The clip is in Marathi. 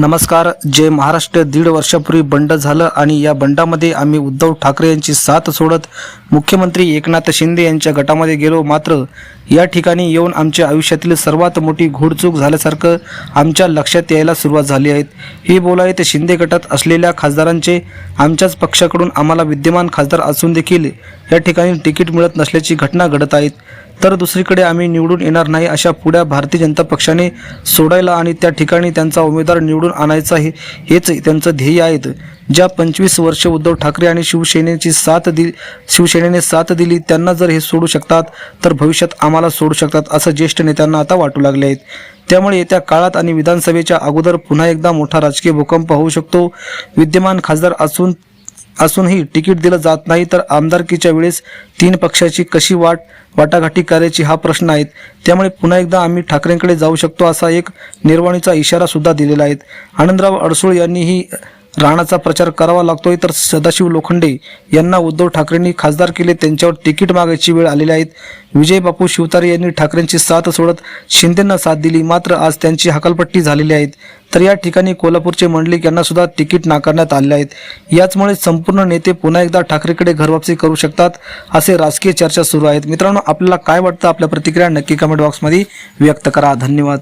नमस्कार. जे महाराष्ट्र दीड वर्षापूर्वी बंड झालं आणि या बंडामध्ये आम्ही उद्धव ठाकरे यांची साथ सोडत मुख्यमंत्री एकनाथ शिंदे यांच्या गटामध्ये गेलो. मात्र या ठिकाणी येऊन आमच्या आयुष्यातील सर्वात मोठी घोडचूक झाल्यासारखं आमच्या लक्षात यायला सुरुवात झाली आहे. ही बोल शिंदे गटात असलेल्या खासदारांचे. आमच्याच पक्षाकडून आम्हाला विद्यमान खासदार असून देखील या ठिकाणी तिकीट मिळत नसल्याची घटना घडत आहेत. तर दुसरीकडे आम्ही निवडून येणार नाही अशा पुढ्या भारतीय जनता पक्षाने सोडायला आणि त्या ठिकाणी त्यांचा उमेदवार निवडून आणायचा आहे. हेच त्यांचं ध्येय आहेत. ज्या पंचवीस वर्ष उद्धव ठाकरे आणि शिवसेनेची साथ दिली शिवसेनेने साथ दिली त्यांना जर हे सोडू शकतात तर भविष्यात आम्हाला सोडू शकतात असं ज्येष्ठ नेत्यांना आता वाटू लागले आहेत. त्यामुळे येत्या काळात आणि विधानसभेच्या अगोदर पुन्हा एकदा मोठा राजकीय भूकंप होऊ शकतो. विद्यमान खासदार असून असूनही तिकीट दिलं जात नाही तर आमदारकीच्या वेळेस तीन पक्षाची कशी वाट वाटाघाटी करायची हा प्रश्न आहे त्यामुळे पुन्हा एकदा आम्ही ठाकरेंकडे जाऊ शकतो असा एक निर्वाणीचा इशारा सुद्धा दिलेला आहे. आनंदराव अडसूळ यांनीही राणाचा प्रचार करावा लागतोय तर सदाशिव लोखंडे यांना उद्धव ठाकरेंनी खासदार केले. त्यांच्यावर तिकीट मागायची वेळ आलेली आहेत विजय बापू शिवतारे यांनी ठाकरेंची साथ सोडत शिंदेंना साथ दिली. मात्र आज त्यांची हकालपट्टी झालेली आहेत तर या ठिकाणी कोल्हापूरचे मंडलिक यांना सुद्धा तिकीट नाकारण्यात आले आहेत. याचमुळे संपूर्ण नेते पुन्हा एकदा ठाकरेकडे घरवापसी करू शकतात असे राजकीय चर्चा सुरू आहेत. मित्रांनो आपल्याला काय वाटतं? आपल्या प्रतिक्रिया नक्की कमेंट बॉक्समध्ये व्यक्त करा. धन्यवाद.